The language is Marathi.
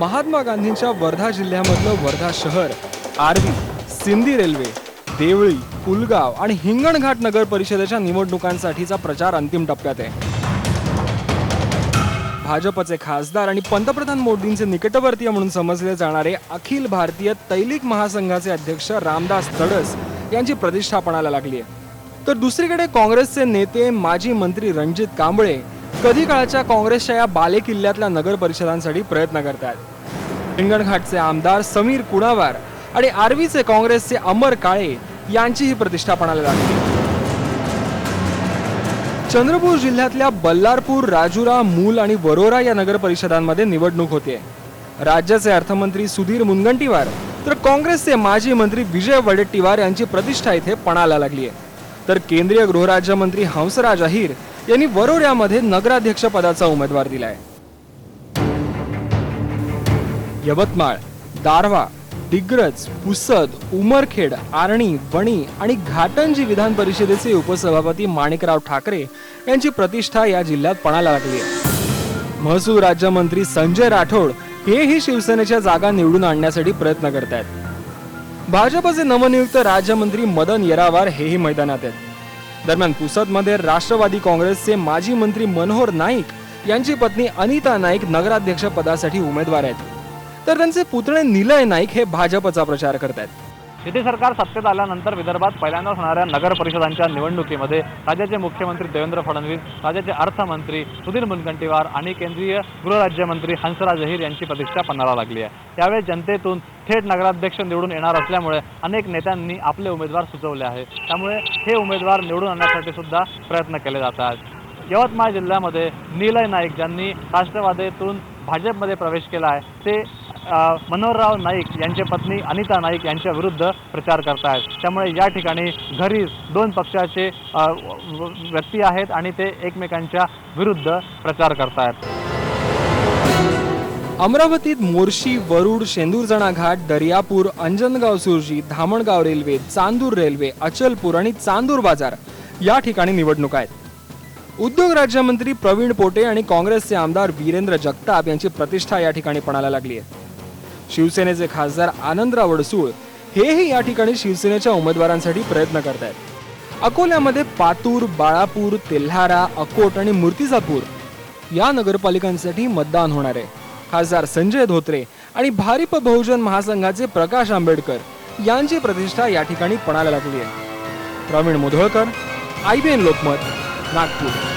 महात्मा गांधींच्या वर्धा जिल्ह्यामधलं वर्धा शहर आर्वी सिंधी रेल्वे देवळी पुलगाव आणि हिंगणघाट नगर परिषदेच्या निवडणुकांसाठीचा प्रचार अंतिम टप्प्यात आहे. भाजपचे खासदार आणि पंतप्रधान मोदींचे निकटवर्तीय म्हणून समजले जाणारे अखिल भारतीय तैलिक महासंघाचे अध्यक्ष रामदास तडस यांची प्रतिष्ठापणाला लागली आहे. तर दुसरीकडे काँग्रेसचे नेते माजी मंत्री रणजित कांबळे कधी काळाच्या काँग्रेसच्या या बालेकिल्ल्यातल्या नगर परिषदांसाठी प्रयत्न करतात हिंगणघाटचे आमदार समीर कुणावार आणि आर्वीचे काँग्रेसचे अमर काळे यांची ही प्रतिष्ठा पणाला लागली. चंद्रपूर जिल्ह्यातल्या बल्लारपूर राजुरा मूल आणि वरोरा या नगर परिषदांमध्ये निवडणूक होते राज्याचे अर्थमंत्री सुधीर मुनगंटीवार तर काँग्रेसचे माजी मंत्री विजय वडेट्टीवार यांची प्रतिष्ठा इथे पणाला लागली आहे तर केंद्रीय गृहराज्यमंत्री हंसराज अहिर यांनी वरोऱ्यामध्ये नगराध्यक्ष पदाचा उमेदवार दिलाय. यवतमाळ दारव्हा दिग्रज पुसद उमरखेड आर्णी वणी आणि घाटंजी विधान परिषदेचे उपसभापती माणिकराव ठाकरे यांची प्रतिष्ठा या जिल्ह्यात पणाला लागली आहे. महसूल राज्यमंत्री संजय राठोड हेही शिवसेनेच्या जागा निवडून आणण्यासाठी प्रयत्न करत आहेत भाजपचे नवनियुक्त राज्यमंत्री मदन येरावार हेही मैदानात आहेत. दरम्यान पुसदमध्ये राष्ट्रवादी काँग्रेसचे माजी मंत्री मनोहर नाईक यांची पत्नी अनिता नाईक नगराध्यक्ष पदासाठी उमेदवार आहेत. तर त्यांचे पुतणे निलय नाईक हे भाजपचा प्रचार करत आहेत युती सरकार सत्तेत आल्यानंतर विदर्भात पहिल्यांदाच होणाऱ्या नगर परिषदांच्या निवडणुकीमध्ये राज्याचे मुख्यमंत्री देवेंद्र फडणवीस राज्याचे अर्थमंत्री सुधीर मुनगंटीवार आणि केंद्रीय गृहराज्यमंत्री हंसराज अहिर यांची प्रतिष्ठा पन्नाला लागली आहे. त्यावेळी जनतेतून थेट नगराध्यक्ष निवडून येणार असल्यामुळे अनेक नेत्यांनी आपले उमेदवार सुचवले आहे त्यामुळे हे उमेदवार निवडून आणण्यासाठी सुद्धा प्रयत्न केले जात आहेत. यवतमाळ जिल्ह्यामध्ये निलय नाईक ज्यांनी राष्ट्रवादीतून भाजपमध्ये प्रवेश केला आहे ते मनोहरराव नाईक यांचे पत्नी अनिता नाईक यांच्या विरुद्ध प्रचार करतायत. त्यामुळे या ठिकाणी घरी दोन पक्षाचे व्यक्ती आहेत आणि ते एकमेकांच्या विरुद्ध प्रचार करतायत. अमरावतीत मोर्शी वरुड शेंदूरजणा घाट दर्यापूर अंजनगाव सुरजी धामणगाव रेल्वे चांदूर रेल्वे अचलपूर आणि चांदूर बाजार या ठिकाणी निवडणूक आहेत. उद्योग राज्यमंत्री प्रवीण पोटे आणि काँग्रेसचे आमदार वीरेंद्र जगताप यांची प्रतिष्ठा या ठिकाणी पणाला लागली आहे. शिवसेनेचे खासदार आनंदराव अडसूळ हेही या ठिकाणी शिवसेनेच्या उमेदवारांसाठी प्रयत्न करत आहेत अकोल्यामध्ये पातूर बाळापूर तेल्हारा अकोट आणि मूर्तिजापूर या नगरपालिकांसाठी मतदान होणार आहे. खासदार संजय धोत्रे आणि भारिप बहुजन महासंघाचे प्रकाश आंबेडकर यांची प्रतिष्ठा या ठिकाणी पणाला लागली आहे. Pravin Mudholkar I B N Lokmat Nagpur.